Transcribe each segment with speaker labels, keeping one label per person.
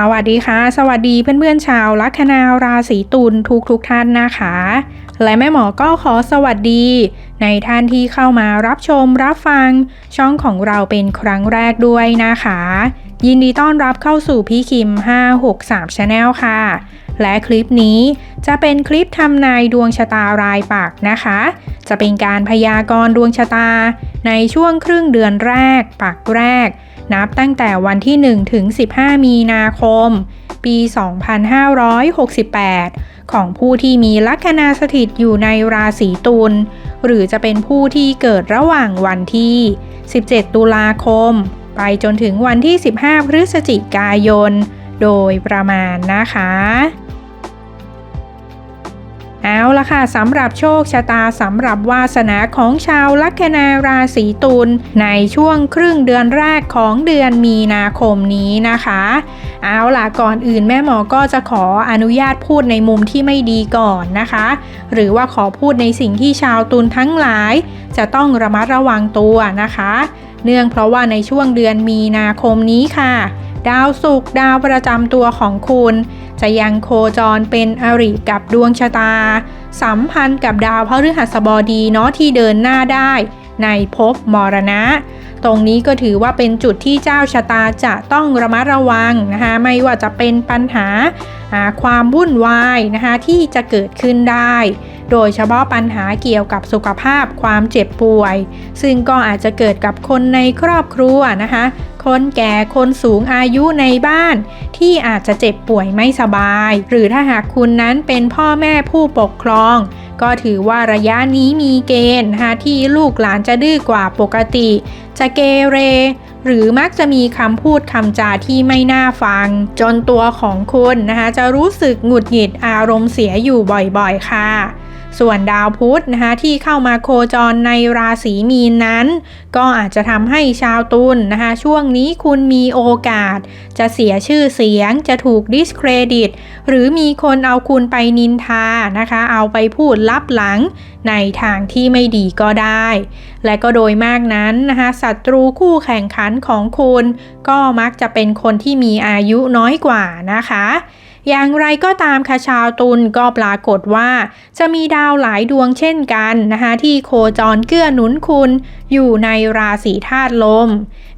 Speaker 1: สวัสดีค่ะ สวัสดีเพื่อนๆชาวลัคนาราศีตุลทุกทุกๆท่านนะคะ และแม่หมอก็ขอสวัสดี ในท่านที่เข้ามารับชมรับฟัง ช่องของเราเป็นครั้งแรกด้วยนะคะ ยินดีต้อนรับเข้าสู่พี่คิม 563 Channel ค่ะ และคลิปนี้จะเป็นคลิปทำนายดวงชะตารายปักนะคะ จะเป็นการพยากรณ์ดวงชะตา ในช่วงครึ่งเดือนแรกปักแรก นับตั้งแต่วันที่ 1 ถึง 15 มีนาคม ปี 2568 ของผู้ที่มีลัคนาสถิตอยู่ในราศีตุล หรือจะเป็นผู้ที่เกิดระหว่างวันที่ 17 ตุลาคม ไปจนถึงวันที่ 15 พฤศจิกายน โดยประมาณนะคะ เอาละค่ะสำหรับโชคชะตาสำหรับวาสนาของชาวลัคนาราศีตุลในช่วงครึ่งเดือนแรกของเดือนมีนาคมนี้นะคะ เอาล่ะก่อนอื่นแม่หมอก็จะขออนุญาตพูดในมุมที่ไม่ดีก่อนนะคะ หรือว่าขอพูดในสิ่งที่ชาวตุลทั้งหลาย จะต้องระมัดระวังตัวนะคะ เนื่องเพราะว่าในช่วงเดือนมีนาคมนี้ค่ะ ดาวศุกร์ดาวประจำตัวของคุณ จะยังโคจรเป็นอริกับดวงชะตา สัมพันธ์กับดาวพฤหัสบดีเนาะที่เดินหน้าได้ ในภพมรณะ ตรงนี้ก็ถือว่าเป็นจุดที่เจ้าชะตาจะต้องระมัดระวังนะคะไม่ว่าจะเป็นปัญหาอ่าความวุ่นวายนะคะที่จะเกิดขึ้นได้ โดยเฉพาะปัญหาเกี่ยวกับสุขภาพความเจ็บป่วย ซึ่งก็อาจจะเกิดกับคนในครอบครัวนะคะ คนแก่คนสูงอายุในบ้าน ที่อาจจะเจ็บป่วยไม่สบาย หรือถ้าหากคุณนั้นเป็นพ่อแม่ผู้ปกครอง ก็ถือว่าระยะนี้มีเกณฑ์นะคะที่ลูกหลานจะดื้อกว่าปกติ จะเกเรหรือมักจะมีคำพูดคำจาที่ไม่น่าฟัง จนตัวของคุณนะคะจะรู้สึกหงุดหงิดอารมณ์เสียอยู่บ่อยๆ ค่ะ ส่วนดาวพุธนะคะที่เข้ามาโคจรในราศีมีนนั้น ก็อาจจะทำให้ชาวตุลนะคะช่วงนี้คุณมีโอกาส จะเสียชื่อเสียง จะถูกดิสเครดิต หรือมีคนเอาคุณไปนินทานะคะ เอาไปพูดลับหลังในทางที่ไม่ดีก็ได้ และก็โดยมากนั้นนะคะศัตรูคู่แข่งขันของคุณ ก็มักจะเป็นคนที่มีอายุน้อยกว่านะคะ อย่างไรก็ตามค่ะชาวตุลก็ปรากฏว่า จะมีดาวหลายดวงเช่นกันนะคะที่โคจรเกื้อหนุนคุณ อยู่ในราศีธาตุลม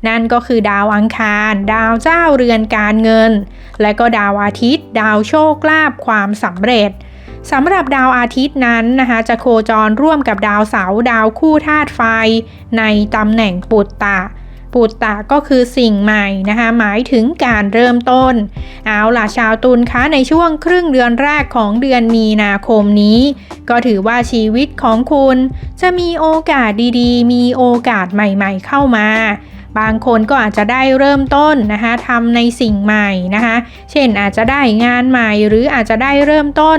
Speaker 1: นั่นก็คือดาวอังคาร ดาวเจ้าเรือนการเงิน และก็ดาวอาทิตย์ ดาวโชคลาภความสำเร็จสำหรับดาวอาทิตย์นั้นนะคะจะโคจรร่วมกับดาวเสาร์ดาวคู่ธาตุไฟ ในตำแหน่งปุตตะ ปุตตะก็คือสิ่งใหม่นะคะ หมายถึงการเริ่มต้น เอาล่ะชาวตุลคะในช่วงครึ่งเดือนแรกของเดือนมีนาคมนี้ ก็ถือว่าชีวิตของคุณ จะมีโอกาสดีๆ มีโอกาสใหม่ๆเข้ามาบางคนก็อาจจะได้เริ่มต้นนะคะทำในสิ่งใหม่นะคะ เช่นอาจจะได้งานใหม่หรืออาจจะได้เริ่มต้น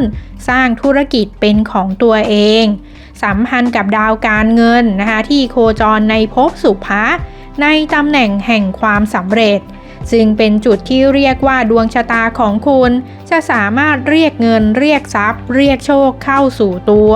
Speaker 1: สร้างธุรกิจเป็นของตัวเอง สัมพันธ์กับดาวการเงินนะคะที่โคจรในภพสุภะ ในตำแหน่งแห่งความสำเร็จ ซึ่งเป็นจุดที่เรียกว่าดวงชะตาของคุณ จะสามารถเรียกเงินเรียกทรัพย์ เรียกโชคเข้าสู่ตัว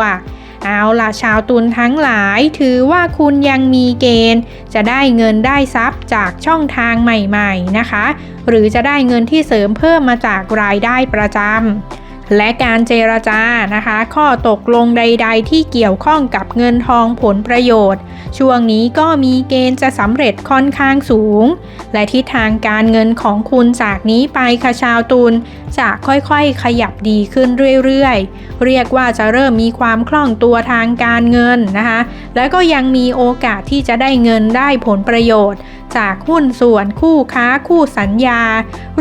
Speaker 1: เอาล่ะชาวตุลทั้งหลายถือว่าคุณยังมีเกณฑ์ จะได้เงินได้ทรัพย์จากช่องทางใหม่ๆนะคะ หรือจะได้เงินที่เสริมเพิ่มมาจากรายได้ประจำ และการเจรจานะคะ ข้อตกลงใด ๆ ที่เกี่ยวข้องกับเงินทองผลประโยชน์ ช่วงนี้ก็มีเกณฑ์จะสำเร็จค่อนข้างสูง และทิศทางการเงินของคุณจากนี้ไปค่ะชาวตุลจะค่อยๆ ขยับดีขึ้นเรื่อยๆ เรียกว่าจะเริ่มมีความคล่องตัวทางการเงินนะคะ แล้วก็ยังมีโอกาสที่จะได้เงินได้ผลประโยชน์ จากหุ้นส่วนคู่ค้าคู่สัญญา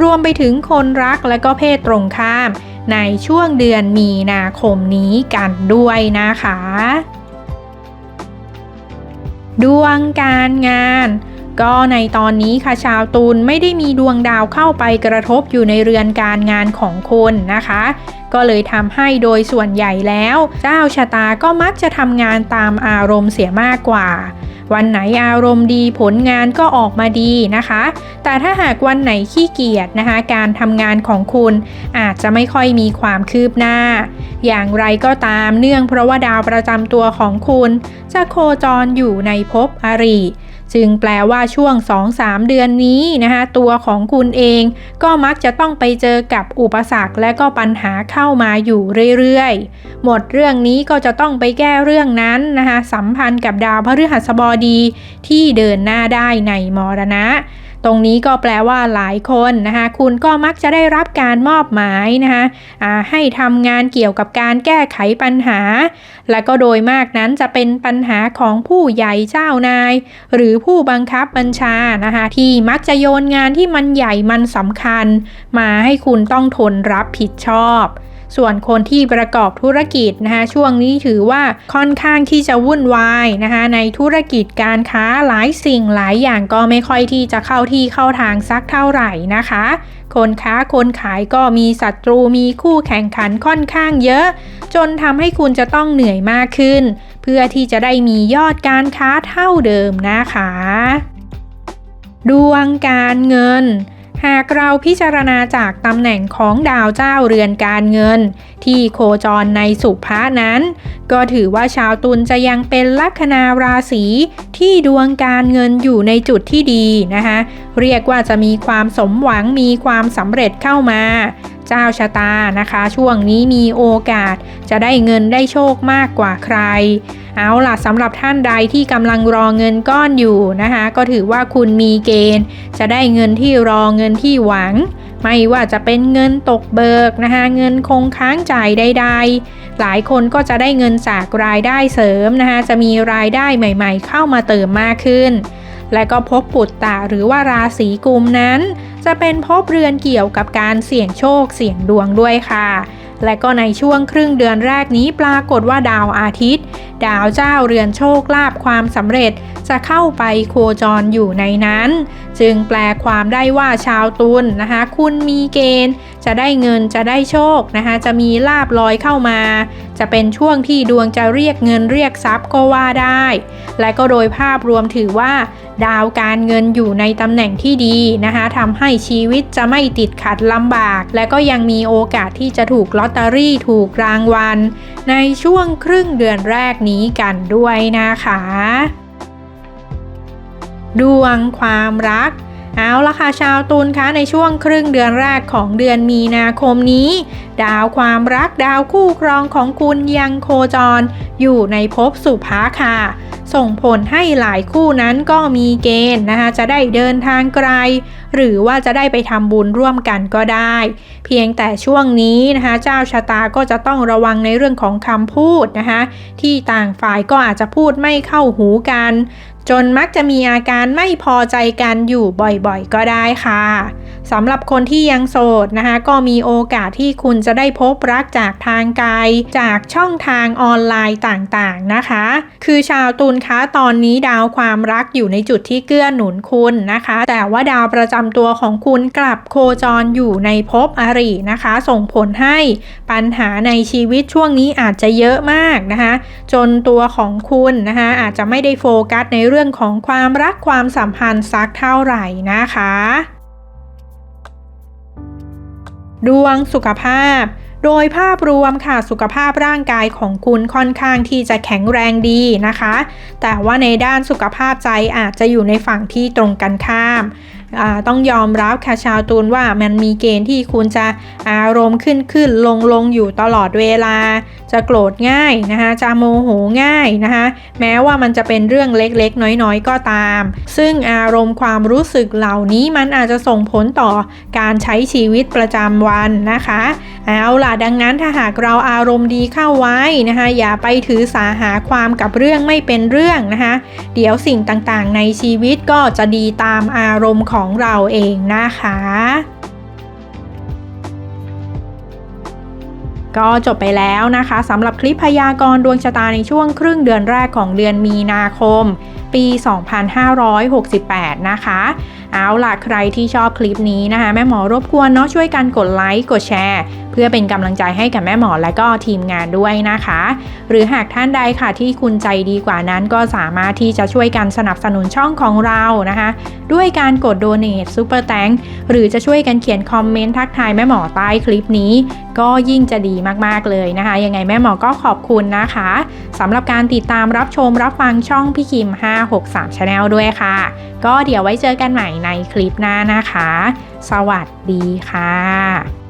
Speaker 1: รวมไปถึงคนรักและก็เพศตรงข้าม ในช่วงเดือนมีนาคมนี้กันด้วยนะคะ ดวงการงานก็ในตอนนี้ค่ะชาวตุลไม่ได้มีดวงดาวเข้าไปกระทบอยู่ในเรือนการงานของคุณนะคะ ก็เลยทำให้โดยส่วนใหญ่แล้ว เจ้าชะตาก็มักจะทำงานตามอารมณ์เสียมากกว่า วันไหนอารมณ์ดีผลงานก็ออกมาดีนะคะ แต่ถ้าหากวันไหนขี้เกียจนะคะ การทำงานของคุณอาจจะไม่ค่อยมีความคืบหน้า อย่างไรก็ตามเนื่องเพราะว่าดาวประจำตัวของคุณ จะโคจรอยู่ในภพอริ จึงแปลว่าช่วง 2-3 เดือนนี้นะคะตัวของคุณเองก็มักจะต้องไปเจอกับอุปสรรคและก็ปัญหาเข้ามาอยู่เรื่อยๆ หมดเรื่องนี้ก็จะต้องไปแก้เรื่องนั้นนะคะสัมพันธ์กับดาวพฤหัสบดีที่เดินหน้าได้ในมรณะ ตรงนี้ก็แปลว่าหลายคนนะคะคุณก็มักจะได้รับการมอบหมายนะคะให้ทำงานเกี่ยวกับการแก้ไขปัญหา และก็โดยมากนั้นจะเป็นปัญหาของผู้ใหญ่เจ้านาย หรือผู้บังคับบัญชานะคะที่มักจะโยนงานที่มันใหญ่มันสำคัญ มาให้คุณต้องทนรับผิดชอบ ส่วนคนที่ประกอบธุรกิจนะคะช่วงนี้ถือว่าค่อนข้างที่จะวุ่นวายนะคะในธุรกิจการค้าหลายสิ่งหลายอย่างก็ไม่ค่อยที่จะเข้าที่เข้าทางสักเท่าไหร่นะคะ คนค้าคนขายก็มีศัตรูมีคู่แข่งขันค่อนข้างเยอะ จนทำให้คุณจะต้องเหนื่อยมากขึ้น เพื่อที่จะได้มียอดการค้าเท่าเดิมนะคะ ดวงการเงิน หากเราพิจารณาจากตำแหน่งของดาวเจ้าเรือนการเงิน ที่โคจรในสุภานั้น ก็ถือว่าชาวตุลจะยังเป็นลัคนาราศีที่ดวงการเงินอยู่ในจุดที่ดีนะคะ เรียกว่าจะมีความสมหวังมีความสำเร็จเข้ามา เจ้าชะตานะคะ ช่วงนี้มีโอกาสจะได้เงินได้โชคมากกว่าใคร เอาล่ะสำหรับท่านใดที่กำลังรอเงินก้อนอยู่นะคะ ก็ถือว่าคุณมีเกณฑ์ จะได้เงินที่รอเงินที่หวัง ไม่ว่าจะเป็นเงินตกเบิกนะคะเงินคงค้างจ่ายใด ๆ หลายคนก็จะได้เงินจากรายได้เสริมนะคะจะมีรายได้ใหม่ ๆ เข้ามาเติมมากขึ้น และก็พบปุตตะหรือว่าราศีกุมนั้น จะเป็นพบเรือนเกี่ยวกับการเสี่ยงโชคเสี่ยงดวงด้วยค่ะ และก็ในช่วงครึ่งเดือนแรกนี้ปรากฏว่าดาวอาทิตย์ ดาวเจ้าเรือนโชคลาภความสำเร็จจะเข้าไปโคจรอยู่ในนั้น จึงแปลความได้ว่าชาวตุลนนะคะ คุณมีเกณฑ์ จะได้เงินจะได้โชคนะคะจะมีลาบลอยเข้ามา จะเป็นช่วงที่ดวงจะเรียกเงินเรียกทรัพย์ก็ว่าได้ และก็โดยภาพรวมถือว่า ดาวการเงินอยู่ในตำแหน่งที่ดีนะคะทำให้ชีวิตจะไม่ติดขัดลำบาก และก็ยังมีโอกาสที่จะถูกลอตเตอรี่ถูกรางวัล ในช่วงครึ่งเดือนแรกนี้กันด้วยนะคะ ดวงความรัก เอาละค่ะชาวตุลคะในช่วงครึ่งเดือนแรกของเดือนมีนาคมนี้ ดาวความรักดาวคู่ครองของคุณยังโคจร อยู่ในภพสุภาค่ะ ส่งผลให้หลายคู่นั้นก็มีเกณฑ์นะคะจะได้เดินทางไกล หรือว่าจะได้ไปทำบุญร่วมกันก็ได้ เพียงแต่ช่วงนี้นะคะเจ้าชะตาก็จะต้องระวังในเรื่องของคำพูดนะคะที่ต่างฝ่ายก็อาจจะพูดไม่เข้าหูกัน จนมักจะมีอาการไม่พอใจกันอยู่บ่อยๆ ก็ได้ค่ะสำหรับคนที่ยังโสดนะคะก็มีโอกาสที่คุณจะได้พบรักจากทางไกลจากช่องทางออนไลน์ต่างๆนะคะ คือชาวตุลคะตอนนี้ดาวความรักอยู่ในจุดที่เกื้อหนุนคุณนะคะ แต่ว่าดาวประจำตัวของคุณกลับโคจรอยู่ในภพอรินะคะ ส่งผลให้ปัญหาในชีวิตช่วงนี้อาจจะเยอะมากนะคะ จนตัวของคุณนะคะอาจจะไม่ได้โฟกัสในเรื่องของความรักความสัมพันธ์สักเท่าไหร่นะคะ ดวงสุขภาพ โดยภาพรวมค่ะสุขภาพร่างกายของคุณค่อนข้างที่จะแข็งแรงดีนะคะ แต่ว่าในด้านสุขภาพใจอาจจะอยู่ในฝั่งที่ตรงกันข้าม ต้องยอมรับค่ะชาวตูนว่ามันมีเกณฑ์ที่คุณจะอารมณ์ขึ้นขึ้นลงลงอยู่ตลอดเวลา จะโกรธง่ายนะคะจะโมโหง่ายนะคะแม้ว่ามันจะเป็นเรื่องเล็กๆ น้อยๆ ก็ตาม ซึ่งอารมณ์ความรู้สึกเหล่านี้มันอาจจะส่งผลต่อการใช้ชีวิตประจำวันนะคะเอาล่ะดังนั้นถ้าหากเราอารมณ์ดีเข้าไว้นะคะอย่าไปถือสาหาความกับเรื่องไม่เป็นเรื่องนะคะเดี๋ยวสิ่งต่างๆ ในชีวิตก็จะดีตามอารมณ์ของของเราเองนะคะ ก็จบไปแล้วนะคะสำหรับคลิปพยากรณ์ดวงชะตาในช่วงครึ่งเดือนแรกของเดือนมีนาคม ปี 2568 นะคะ เอาล่ะใครที่ชอบคลิปนี้นะคะ แม่หมอรบกวนเนาะช่วยกันกดไลค์กดแชร์ เพื่อเป็นกำลังใจให้กับแม่หมอและก็ทีมงานด้วยนะคะ หรือหากท่านใดค่ะที่คุณใจดีกว่านั้นก็สามารถที่จะช่วยกันสนับสนุนช่องของเรานะคะ ด้วยการกดโดเน t ซูเปอร์แตงหรือจะช่วยกันเขียนคอมเมนต์ทักทายแม่หมอใต้คลิปนี้ ก็ยิ่งจะดีมากๆเลยนะคะ ยังไงแม่หมอก็ขอบคุณนะคะสำหรับการติดตามรับชมรับฟังช่องพี่คิม 563 Channel ด้วยค่ะ ก็เดี๋ยวไว้เจอกันใหม่ในคลิปหน้านะคะ สวัสดีค่ะ